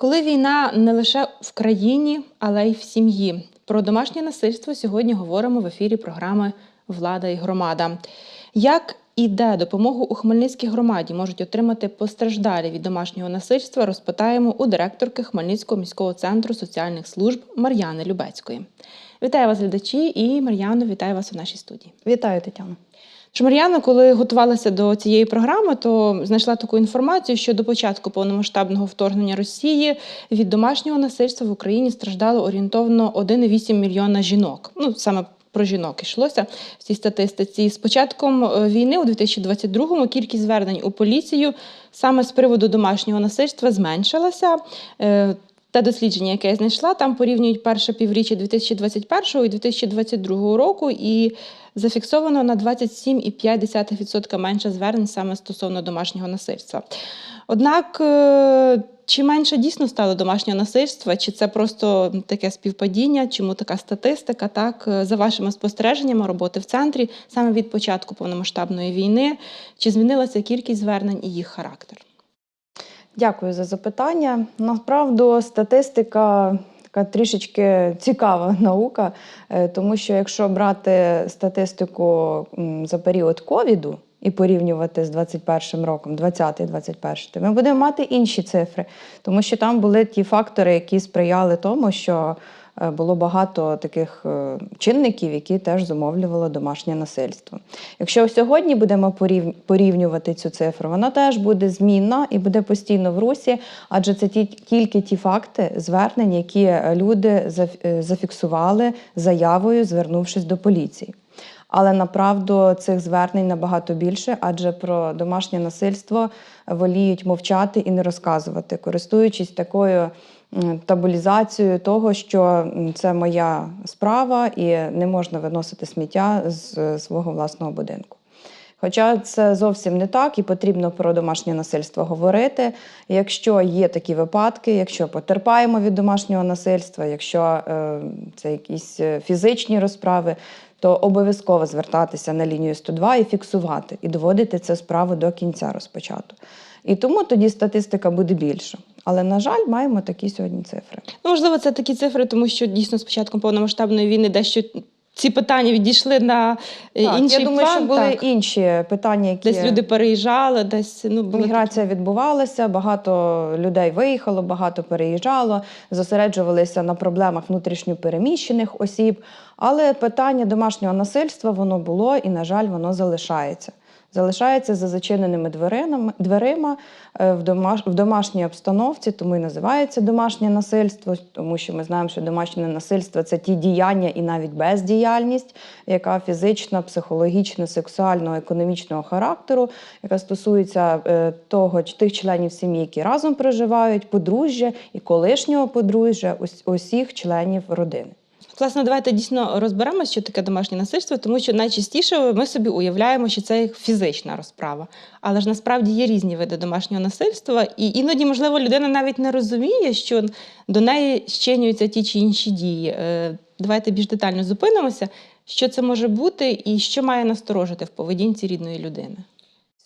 Коли війна не лише в країні, але й в сім'ї. Про домашнє насильство сьогодні говоримо в ефірі програми Влада і громада. Як і де допомогу у Хмельницькій громаді можуть отримати постраждалі від домашнього насильства, розпитаємо у директорки Хмельницького міського центру соціальних служб Мар'яни Любецької. Вітаю вас, глядачі, і Мар'яно, вітаю вас у нашій студії. Вітаю, Тетяно. Тож, Мар'яна, коли готувалася до цієї програми, то знайшла таку інформацію, що до початку повномасштабного вторгнення Росії від домашнього насильства в Україні страждало орієнтовно 1,8 мільйона жінок. Ну саме про жінок йшлося в цій статистиці. З початком е, війни у 2022-му кількість звернень у поліцію саме з приводу домашнього насильства зменшилася. Е, те дослідження, яке я знайшла, там порівнюють перше півріччя 2021 і 2022 року, і зафіксовано на 27,5% менше звернень саме стосовно домашнього насильства. Однак, е, чи менше дійсно стало домашнього насильства, чи це просто таке співпадіння, чому така статистика? Так, Е, за вашими спостереженнями роботи в центрі саме від початку повномасштабної війни, чи змінилася кількість звернень і їх характер? Дякую за запитання. Насправді, статистика така трішечки цікава наука, е, тому що якщо брати статистику за період ковіду і порівнювати з 21 роком, 20-21, то ми будемо мати інші цифри, тому що там були ті фактори, які сприяли тому, що було багато таких е, чинників, які теж зумовлювали домашнє насильство. Якщо сьогодні будемо порівнювати цю цифру, вона теж буде змінна і буде постійно в русі, адже це ті, тільки ті факти звернень, які е, люди е, зафіксували заявою, звернувшись до поліції. Але направду цих звернень набагато більше, адже про домашнє насильство воліють мовчати і не розказувати, користуючись такою м, табулізацією того, що це моя справа і не можна виносити сміття з свого власного будинку. Хоча це зовсім не так, і потрібно про домашнє насильство говорити. Якщо є такі випадки, якщо потерпаємо від домашнього насильства, якщо е, це якісь е, фізичні розправи, то обов'язково звертатися на лінію 102 і фіксувати, і доводити цю справу до кінця розпочату. І тому тоді статистика буде більша. Але, на жаль, маємо такі сьогодні цифри. Ну, можливо, це такі цифри, тому що дійсно з початком повномасштабної війни дещо ці питання відійшли на е, Так, інший я думаю, план. що були так. інші питання, які Десь люди переїжджали, десь ну були Міграція відбувалася, багато людей виїхало, багато переїжджало, зосереджувалися на проблемах внутрішньопереміщених осіб. Але питання домашнього насильства воно було і, на жаль, воно залишається. Залишається за зачиненими дверима е, в, домаш, в домашній обстановці, тому і називається домашнє насильство, тому що ми знаємо, що домашнє насильство це ті діяння і навіть бездіяльність, яка фізична, психологічна, сексуального, економічного характеру, яка стосується е, того тих членів сім'ї, які разом проживають, подружжя і колишнього подружжя, ус- усіх членів родини. Власне, давайте дійсно розберемося, що таке домашнє насильство, тому що найчастіше ми собі уявляємо, що це фізична розправа. Але ж насправді є різні види домашнього насильства, і іноді, можливо, людина навіть не розуміє, що до неї щинюються ті чи інші дії. Е, Давайте більш детально зупинимося, що це може бути і що має насторожити в поведінці рідної людини.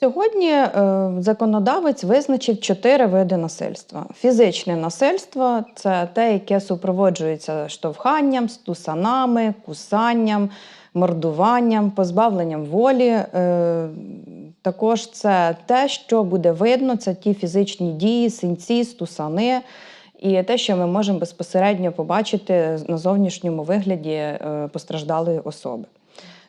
Сьогодні е, законодавець визначив чотири види насильства. Фізичне насильство це те, яке супроводжується штовханням, стусанами, кусанням, мордуванням, позбавленням волі. Е, також це те, що буде видно, це ті фізичні дії, синці, стусани. І те, що ми можемо безпосередньо побачити на зовнішньому вигляді е, постраждалої особи.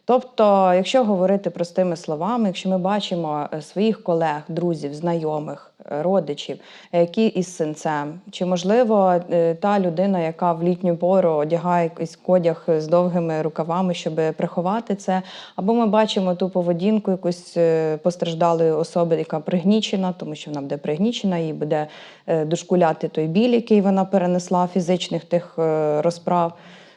Тобто, якщо говорити простими словами, якщо ми бачимо е, своїх колег, друзів, знайомих, е, родичів, які із синцем, чи можливо е, та людина, яка в літню пору одягає якийсь одяг з довгими рукавами, щоб приховати це, або ми бачимо ту поведінку якоїсь е, постраждалої особи, яка пригнічена, тому що вона буде пригнічена, їй буде дошкуляти той біль, який вона перенесла фізичних тих розправ.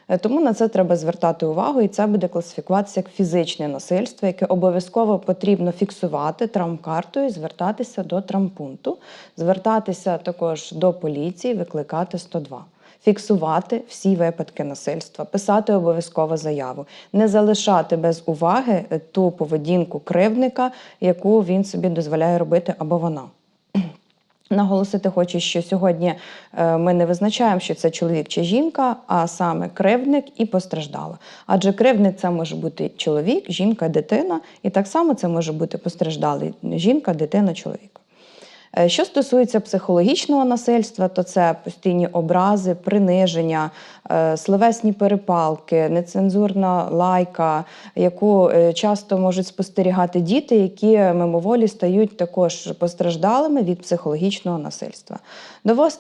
Е, Тому на це треба звертати увагу, і це буде класифікуватися як фізичне насильство, яке обов'язково потрібно фіксувати травмкартою, звертатися до травмпункту, звертатися також до поліції, викликати 102. Фіксувати всі випадки насильства, писати обов'язково заяву, не залишати без уваги е, ту поведінку кривдника, яку він собі дозволяє робити або вона. Наголосити хочу, що сьогодні е, ми не визначаємо, що це чоловік чи жінка, а саме кривдник і постраждала. Адже кривдник це може бути чоловік, жінка, дитина, і так само це може бути постраждалий жінка, дитина, чоловік. Е, Що стосується психологічного насильства, то це постійні образи, приниження, е, словесні перепалки, нецензурна лайка, яку е, часто можуть спостерігати діти, які мимоволі стають також постраждалими від психологічного насильства.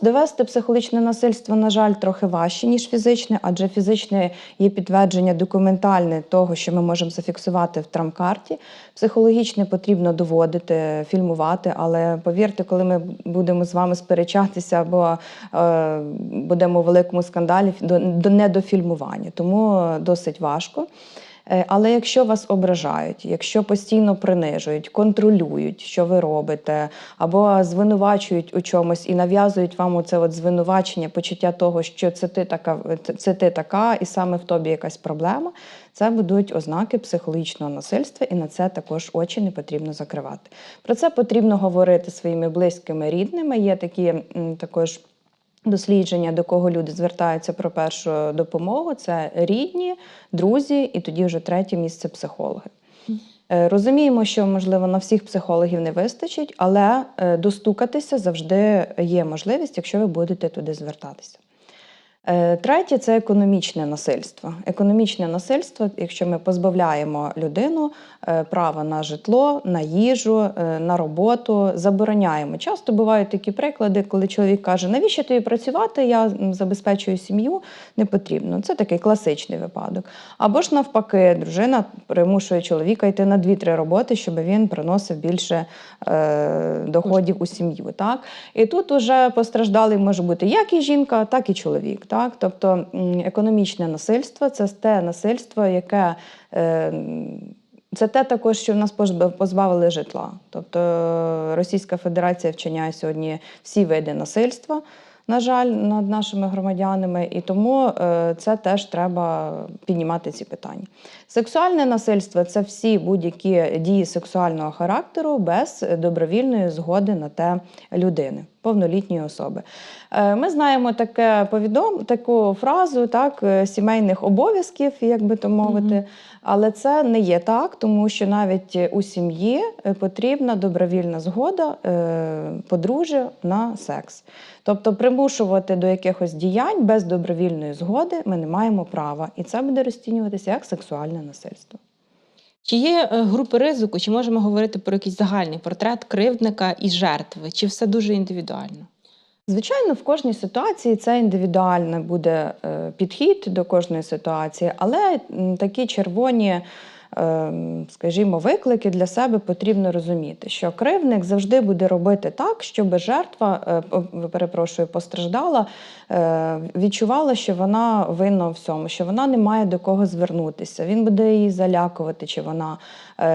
Довести психологічне насильство, на жаль, трохи важче, ніж фізичне, адже фізичне є підтвердження документальне того, що ми можемо зафіксувати в травмкарті. Психологічне потрібно доводити, фільмувати, але повірте, коли ми будемо з вами сперечатися або е, будемо в великому скандалі до, до недофільмування. тому е, досить важко. Е, Але якщо вас ображають, якщо постійно принижують, контролюють, що ви робите, або звинувачують у чомусь і нав'язують вам оце от звинувачення, почуття того, що це ти така, це ти така, і саме в тобі якась проблема, це будуть ознаки психологічного насильства, і на це також очі не потрібно закривати. Про це потрібно говорити своїми близькими рідними. Є такі також. Дослідження, до кого люди звертаються про першу допомогу, це рідні, друзі, і тоді вже третє місце психологи. Е, Розуміємо, що можливо на всіх психологів не вистачить, але е, достукатися завжди є можливість, якщо ви будете туди звертатися. Е, Третє це економічне насильство. Економічне насильство, якщо ми позбавляємо людину е, права на житло, на їжу, е, на роботу, забороняємо. Часто бувають такі приклади, коли чоловік каже, навіщо тобі працювати, я забезпечую сім'ю, не потрібно. Це такий класичний випадок. Або ж навпаки, дружина примушує чоловіка йти на 2-3 роботи, щоб він приносив більше е, доходів у сім'ю. Так? І тут уже постраждалий може бути як і жінка, так і чоловік. Так? Тобто економічне насильство це те насильство, яке. Е, це те також, що в нас позбав- позбавили житла. Тобто Російська Федерація вчиняє сьогодні всі види насильства, на жаль, над нашими громадянами, і тому е, це теж треба піднімати ці питання. Сексуальне насильство це всі будь-які дії сексуального характеру без добровільної згоди на те людини, повнолітньої особи. Е, Ми знаємо таке повідом, таку фразу так, е, сімейних обов'язків, як би то мовити. Але це не є так, тому що навіть у сім'ї потрібна добровільна згода подружжя на секс. Тобто примушувати до якихось діянь без добровільної згоди ми не маємо права, і це буде розцінюватися як сексуальне насильство. Чи є е, групи ризику, чи можемо говорити про якийсь загальний портрет кривдника і жертви, чи все дуже індивідуально? Звичайно, в кожній ситуації це індивідуальний буде е, підхід до кожної ситуації, але такі червоні, скажімо, виклики для себе потрібно розуміти, що кривник завжди буде робити так, щоб жертва, е, перепрошую, постраждала, е, відчувала, що вона винна в всьому, що вона не має до кого звернутися. Він буде її залякувати, чи вона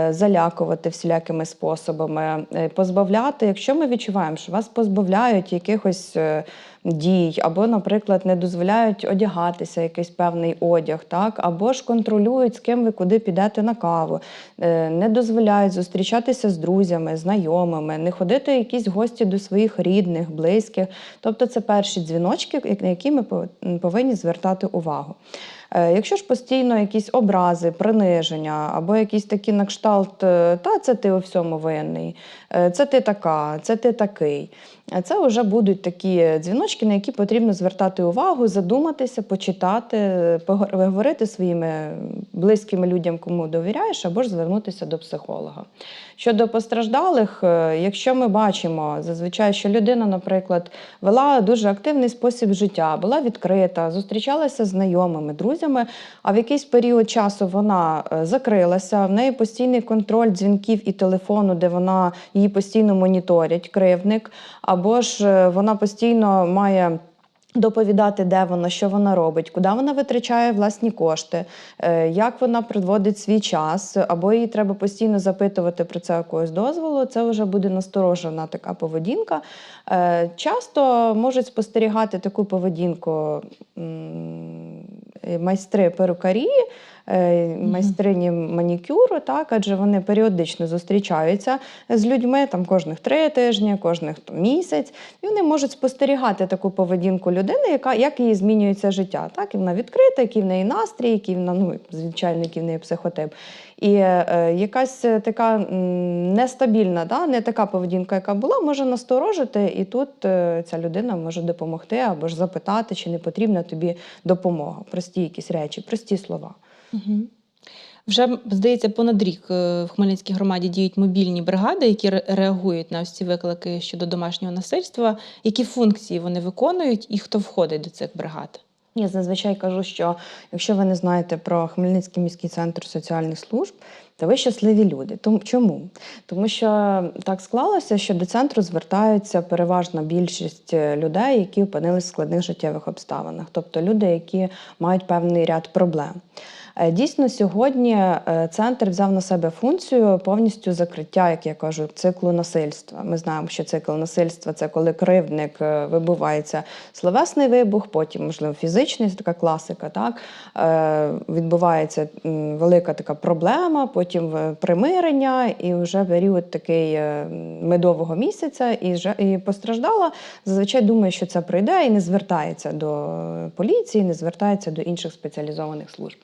залякувати всілякими способами, е, позбавляти. Якщо ми відчуваємо, що вас позбавляють якихось е, дій, або, наприклад, не дозволяють одягатися якийсь певний одяг, так, або ж контролюють, з ким ви куди підете на каву, е, не дозволяють зустрічатися з друзями, знайомими, не ходити якісь гості до своїх рідних, близьких. Тобто це перші дзвіночки, на які ми пов- повинні звертати увагу. Е, Якщо ж постійно якісь образи, приниження або якісь такі на кшталт, е, та це ти у всьому винний, е, це ти така, це ти такий. Це вже будуть такі дзвіночки, на які потрібно звертати увагу, задуматися, почитати, поговорити своїми близькими людям, кому довіряєш, або ж звернутися до психолога. Щодо постраждалих, е, якщо ми бачимо зазвичай, що людина, наприклад, вела дуже активний спосіб життя, була відкрита, зустрічалася з знайомими, друзями, а в якийсь період часу вона е, закрилася, в неї постійний контроль дзвінків і телефону, де вона її постійно моніторять, кривдник, ж е, вона постійно має. Доповідати, де вона, що вона робить, куди вона витрачає власні кошти, е, як вона проводить свій час, або їй треба постійно запитувати про це якогось дозволу. Це вже буде насторожена така поведінка. Е, Часто можуть спостерігати таку поведінку майстри перукарі, е, майстрині манікюру, так, адже вони періодично зустрічаються з людьми там кожних три тижні, кожних там, місяць, і вони можуть спостерігати таку поведінку людини, яка як її змінюється життя. Так, і вона відкрита, який в неї настрій, який вона, ну, звичайно, який в неї психотип. І е, якась така нестабільна, да, не така поведінка, яка була, може насторожити, і тут е, ця людина може допомогти або ж запитати, чи не потрібна тобі допомога. Прості якісь речі, прості слова. Угу. Вже здається, понад рік е, в Хмельницькій громаді діють мобільні бригади, які реагують на ось ці виклики щодо домашнього насильства. Які функції вони виконують і хто входить до цих бригад? Я зазвичай кажу, що якщо ви не знаєте про Хмельницький міський центр соціальних служб, то ви щасливі люди. Тому чому? Тому що так склалося, що до центру звертаються переважна більшість е, людей, які опинились в складних життєвих обставинах, тобто люди, які мають певний ряд проблем. Е, Дійсно, сьогодні е, центр взяв на себе функцію повністю закриття, як я кажу, циклу насильства. Ми знаємо, що цикл насильства це коли кривдник е, вибувається словесний вибух, потім, можливо, фізичний, це така класика. Так відбувається велика така проблема, потім примирення, і вже період такий медового місяця, і постраждала. Зазвичай думає, що це пройде, і не звертається до поліції, не звертається до інших спеціалізованих служб.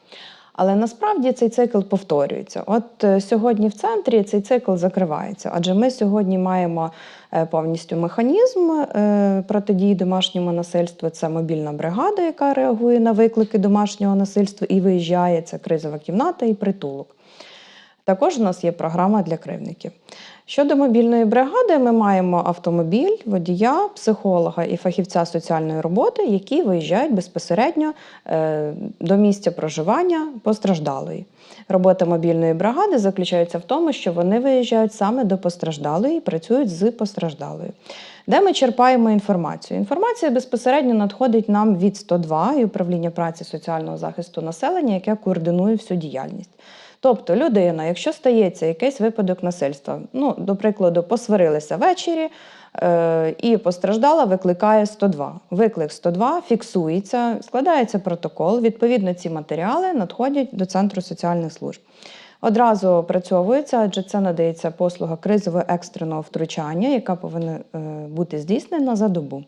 Але насправді цей цикл повторюється. От е, сьогодні в центрі цей цикл закривається, адже ми сьогодні маємо е, повністю механізм е, протидії домашньому насильству. Це мобільна бригада, яка реагує на виклики домашнього насильства і виїжджає. Це кризова кімната і притулок. Також у нас є програма для кривників. Щодо мобільної бригади, ми маємо автомобіль, водія, психолога і фахівця соціальної роботи, які виїжджають безпосередньо е, до місця проживання постраждалої. Робота мобільної бригади заключається в тому, що вони виїжджають саме до постраждалої і працюють з постраждалою. Де ми черпаємо інформацію? Інформація безпосередньо надходить нам від 102 і управління праці соціального захисту населення, яке координує всю діяльність. Тобто людина, якщо стається якийсь випадок насильства, ну, до прикладу, посварилися ввечері е, і постраждала, викликає 102. Виклик 102 фіксується, складається протокол. Відповідно, ці матеріали надходять до Центру соціальних служб. Одразу опрацьовується, адже це надається послуга кризового екстреного втручання, яка повинна е, бути здійснена за добу.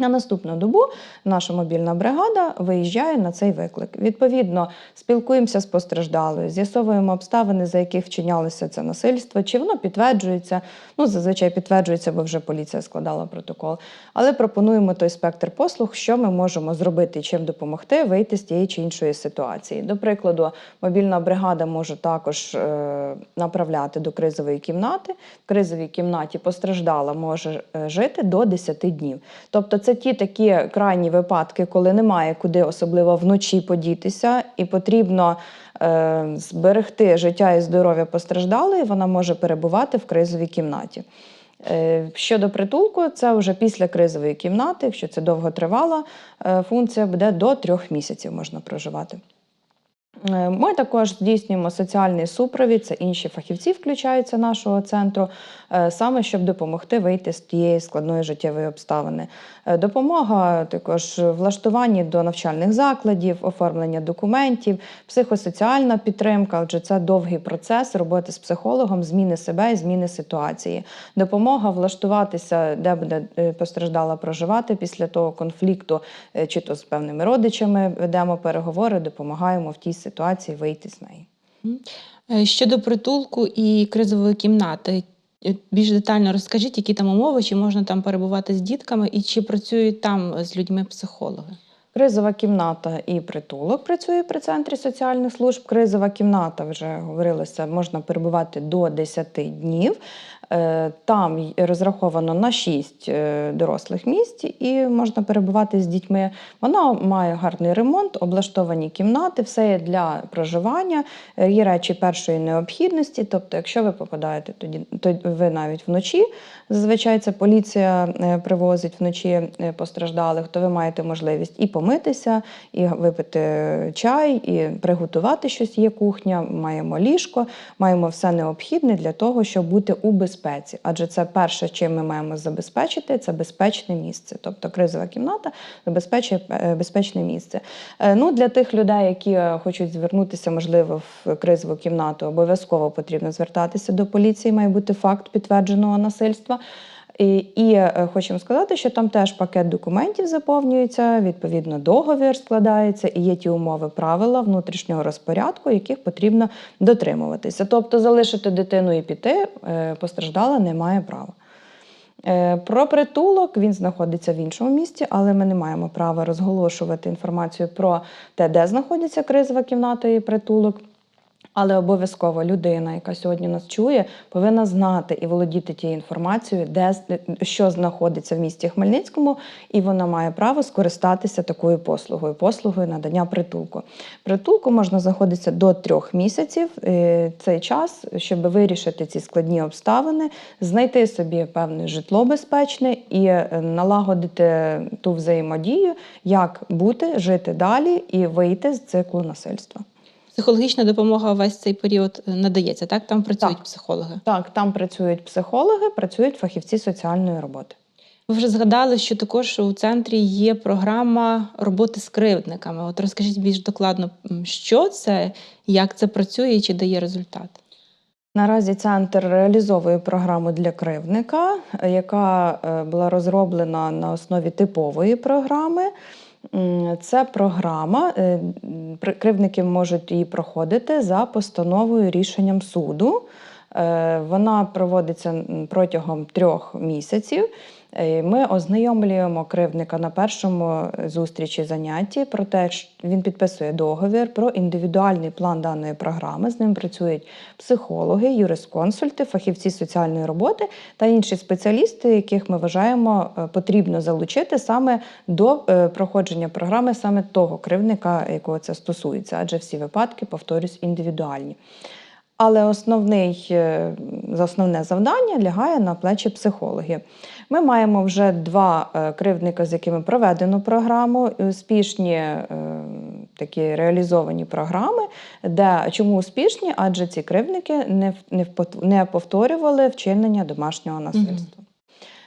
На наступну добу наша мобільна бригада виїжджає на цей виклик. Відповідно, спілкуємося з постраждалою, з'ясовуємо обставини, за яких вчинялося це насильство, чи воно підтверджується. Ну, зазвичай підтверджується, бо вже поліція складала протокол. Але пропонуємо той спектр послуг, що ми можемо зробити, чим допомогти вийти з тієї чи іншої ситуації. До прикладу, мобільна бригада може також е, направляти до кризової кімнати. В кризовій кімнаті постраждала може е, жити до 10 днів. Тобто, це ті такі крайні випадки, коли немає куди особливо вночі подітися, і потрібно е, зберегти життя і здоров'я постраждалої, вона може перебувати в кризовій кімнаті. Е, Щодо притулку, це вже після кризової кімнати, якщо це довготривала е, функція, буде до трьох місяців можна проживати. Е, Ми також здійснюємо соціальний супровід, це інші фахівці включаються нашого центру, е, саме щоб допомогти вийти з тієї складної життєвої обставини. Е, Допомога також в влаштуванні до навчальних закладів, оформлення документів, психосоціальна підтримка. Отже, це довгий процес роботи з психологом, зміни себе і зміни ситуації. Допомога влаштуватися, де буде постраждала проживати після того конфлікту, чи то з певними родичами ведемо переговори, допомагаємо в тій ситуації вийти з неї. Е, Щодо притулку і кризової кімнати, е, більш детально розкажіть, які там умови, чи можна там перебувати з дітками, і чи працюють там з людьми психологи? Кризова кімната і притулок працює при центрі соціальних служб. Кризова кімната, вже говорилося, можна перебувати до 10 днів. Е, Там розраховано на 6 дорослих місць і можна перебувати з дітьми. Вона має гарний ремонт, облаштовані кімнати, все є для проживання, е, є речі першої необхідності. Тобто, якщо ви попадаєте тоді, то ви навіть вночі, зазвичай це поліція е, привозить вночі е, постраждалих, то ви маєте можливість і помитися, і випити чай, і приготувати щось. Є кухня, маємо ліжко, маємо все необхідне для того, щоб бути у безпеці безпеці, адже це перше, чим ми маємо забезпечити, це безпечне місце. Тобто кризова кімната забезпечує е, безпечне місце. Е, Ну, для тих людей, які е, хочуть звернутися, можливо, в кризову кімнату, обов'язково потрібно звертатися до поліції, має бути факт підтвердженого насильства. І, е, хочемо сказати, що там теж пакет документів заповнюється, відповідно, договір складається, і є ті умови, правила внутрішнього розпорядку, яких потрібно дотримуватися. Тобто, залишити дитину і піти е, постраждала не має права. Е, Про притулок він знаходиться в іншому місті, але ми не маємо права розголошувати інформацію про те, де знаходиться кризова кімната і притулок. Але обов'язково людина, яка сьогодні нас чує, повинна знати і володіти тією інформацією, де що знаходиться в місті Хмельницькому, і вона має право скористатися такою послугою, послугою надання притулку. Притулку можна знаходитися до трьох місяців. Е, Цей час, щоб вирішити ці складні обставини, знайти собі певне житло безпечне і е, налагодити ту взаємодію, як бути, жити далі і вийти з циклу насильства. Психологічна допомога весь цей період е, надається, так? Там працюють Так. психологи. Так, там працюють психологи, працюють фахівці соціальної роботи. Ви вже згадали, що також у центрі є програма роботи з кривдниками. От розкажіть більш докладно, що це, як це працює і чи дає результат. Наразі центр реалізовує програму для кривдника, е, яка е, була розроблена на основі типової програми. Це програма, е, кривдники можуть її проходити за постановою рішенням суду. Е, Вона проводиться протягом трьох місяців. Е, Ми ознайомлюємо кривдника на першому зустрічі занятті про те, що він підписує договір про індивідуальний план даної програми. З ним працюють психологи, юрисконсульти, фахівці соціальної роботи та інші спеціалісти, яких ми вважаємо е, потрібно залучити саме до е, проходження програми саме того кривдника, якого це стосується, адже всі випадки, повторюсь, індивідуальні. Але основний, е, основне завдання лягає на плечі психологів. Ми маємо вже два е, кривдника, з якими проведено програму, успішні е, такі реалізовані програми, де чому успішні? Адже ці кривдники не, не, повторювали вчинення домашнього насильства.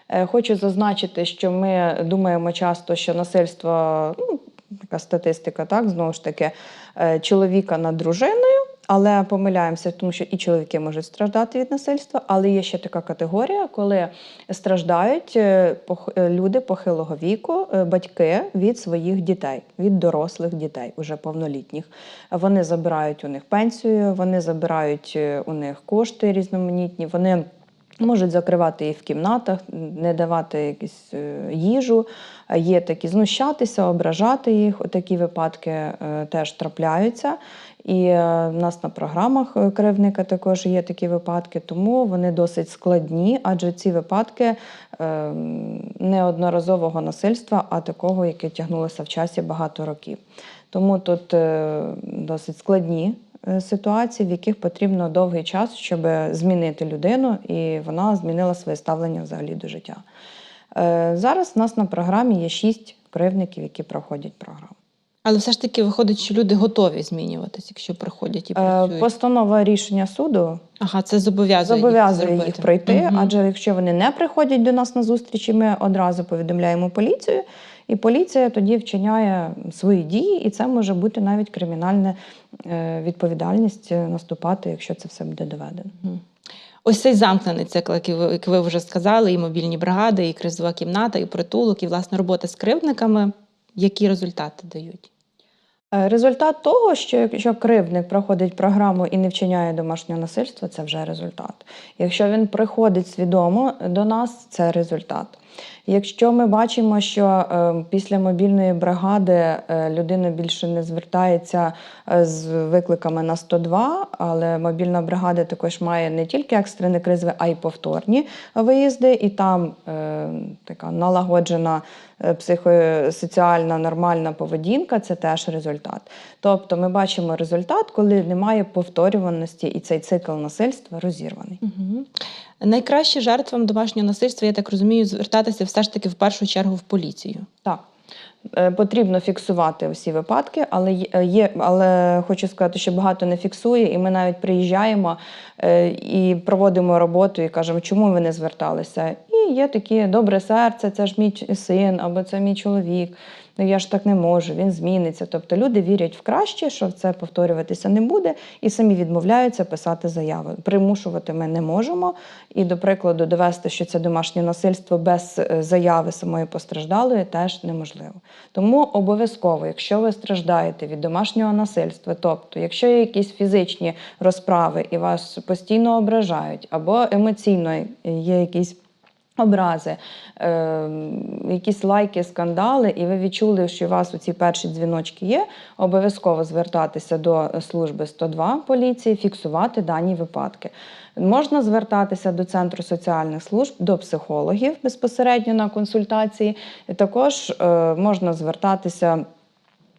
Е, Хочу зазначити, що ми думаємо часто, що насильство, ну, така статистика, так, знову ж таки, е, чоловіка над дружиною, але помиляємося, тому що і чоловіки можуть страждати від насильства, але є ще така категорія, коли страждають е, е, люди похилого віку, е, батьки від своїх дітей, від дорослих дітей, уже повнолітніх. Вони забирають у них пенсію, вони забирають у них кошти різноманітні, вони. Можуть закривати їх в кімнатах, не давати якусь е, їжу. Є такі знущатися, ображати їх. Такі випадки е, теж трапляються. І е, в нас на програмах кривдника також є такі випадки, тому вони досить складні, адже ці випадки неодноразового насильства, а такого, яке тягнулося в часі багато років. Тому тут досить складні е, ситуації, в яких потрібно довгий час, щоб змінити людину, і вона змінила своє ставлення взагалі до життя. Е, Зараз у нас на програмі є шість кривдників, які проходять програму. Але все ж таки виходить, що люди готові змінюватися, якщо приходять і Е, працюють. Постанова рішення суду Ага, це зобов'язує, зобов'язує їх, їх пройти, Мгм. адже якщо вони не приходять до нас на зустрічі, ми одразу повідомляємо поліцію, і поліція тоді вчиняє свої дії, і це може бути навіть кримінальна е, відповідальність е, наступати, якщо це все буде доведено. Ось цей замкнений цикл, як ви вже сказали, і мобільні бригади, і кризова кімната, і притулок, і власне робота з кривдниками. Які результати дають? Е, Результат того, що якщо кривдник проходить програму і не вчиняє домашнього насильства, це вже результат. Якщо він приходить свідомо до нас, це результат. Якщо ми бачимо, що е, після мобільної бригади е, людина більше не звертається е, з викликами на 102, але мобільна бригада також має не тільки екстрене кризове, а й повторні виїзди, і там така налагоджена психосоціальна нормальна поведінка це теж результат. Тобто ми бачимо результат, коли немає повторюваності, і цей цикл насильства розірваний. Угу. Найкраще жертвам домашнього насильства, я так розумію, звертатися все ж таки в першу чергу в поліцію. Так, Е, Потрібно фіксувати всі випадки, але є- е, але хочу сказати, що багато не фіксує, і ми навіть приїжджаємо е, і проводимо роботу і кажемо, чому ви не зверталися. І є такі добре серце, це ж мій син або це мій чоловік. Ну я ж так не можу, він зміниться. Тобто люди вірять в краще, що це повторюватися не буде, і самі відмовляються писати заяви. Примушувати ми не можемо. І, до прикладу, довести, що це домашнє насильство без е, заяви самої постраждалої, теж неможливо. Тому обов'язково, якщо ви страждаєте від домашнього насильства, тобто, якщо є якісь фізичні розправи і вас постійно ображають, або емоційно є якісь образи, е, якісь лайки, скандали, і ви відчули, що у вас у ці перші дзвіночки є, обов'язково звертатися до служби 102 поліції, фіксувати дані випадки. Можна звертатися до центру соціальних служб, до психологів безпосередньо на консультації. Також е, можна звертатися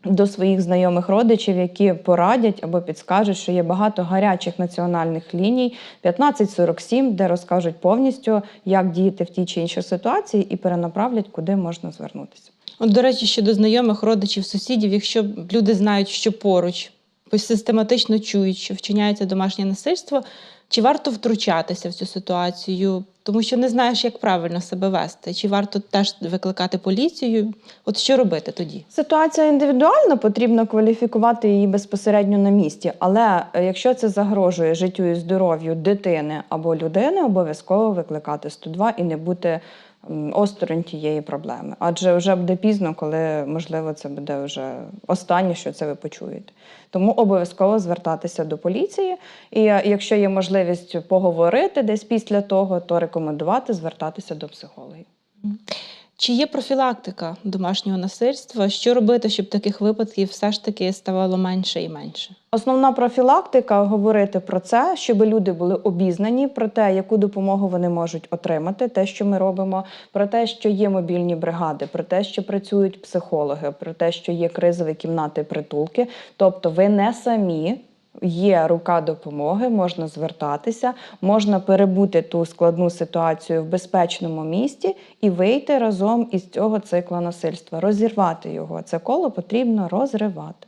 до своїх знайомих родичів, які порадять або підскажуть, що є багато гарячих національних ліній 1547, де розкажуть повністю, як діяти в тій чи іншій ситуації, і перенаправлять, куди можна звернутися. От, до речі, щодо знайомих, родичів, сусідів, якщо люди знають, що поруч, систематично чують, що вчиняється домашнє насильство, чи варто втручатися в цю ситуацію? Тому що не знаєш, як правильно себе вести, чи варто теж викликати поліцію? От що робити тоді? Ситуація індивідуальна, потрібно кваліфікувати її безпосередньо на місці. Але е, якщо це загрожує життю і здоров'ю дитини або людини, обов'язково викликати 102 і не бути осторонь тієї проблеми. Адже вже буде пізно, коли можливо це буде вже останнє, що це ви почуєте. Тому обов'язково звертатися до поліції. І е, якщо є можливість поговорити десь після того, то рекомендувати звертатися до психологів. Чи є профілактика домашнього насильства? Що робити, щоб таких випадків все ж таки ставало менше і менше? Основна профілактика говорити про це, щоб люди були обізнані про те, яку допомогу вони можуть отримати, те, що ми робимо, про те, що є мобільні бригади, про те, що працюють психологи, про те, що є кризові кімнати, притулки. Тобто, ви не самі. Є рука допомоги, можна звертатися, можна перебути ту складну ситуацію в безпечному місті і вийти разом із цього цикла насильства, розірвати його. Це коло потрібно розривати.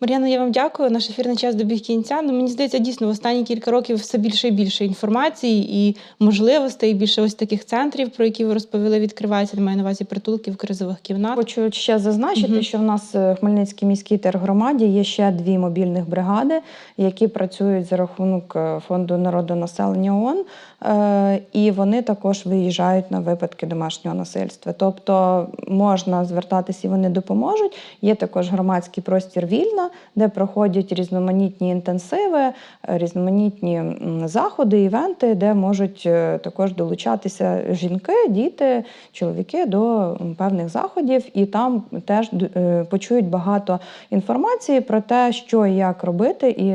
Мар'яна, я вам дякую. Наш ефірний час добіг кінця. Ну, мені здається, дійсно в останні кілька років все більше і більше інформації і можливостей, і більше ось таких центрів, про які ви розповіли, відкривається. Маю на увазі притулків, кризових кімнат. Хочу ще зазначити, Мгм. що в нас е, в Хмельницькій міській тергромаді є ще дві мобільних бригади, які працюють за рахунок е, фонду народонаселення ООН, е, і вони також виїжджають на випадки домашнього насильства. Тобто можна звертатися і вони допоможуть. Є також громадський простір вільна, де проходять різноманітні інтенсиви, е, різноманітні заходи, івенти, де можуть е, також долучатися жінки, діти, чоловіки до певних заходів, і там теж е, почують багато інформації про те, що і як робити, і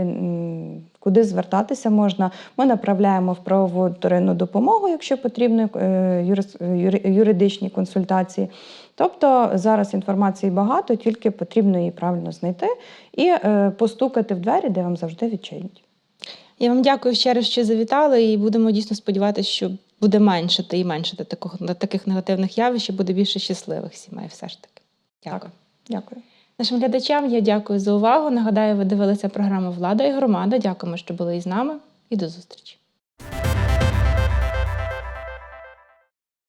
куди звертатися можна. Ми направляємо в правову вторинну допомогу, якщо потрібно е, юридичні консультації. Тобто зараз інформації багато, тільки потрібно її правильно знайти і е, постукати в двері, де вам завжди відчинять. Я вам дякую ще раз, що завітали, і будемо дійсно сподіватися, що буде меншати і меншати такого, таких негативних явищ, і буде більше щасливих сімей. Все ж таки. Дякую. Дякую. Нашим глядачам я дякую за увагу. Нагадаю, ви дивилися програму Влада і громада. Дякуємо, що були із нами, і до зустрічі.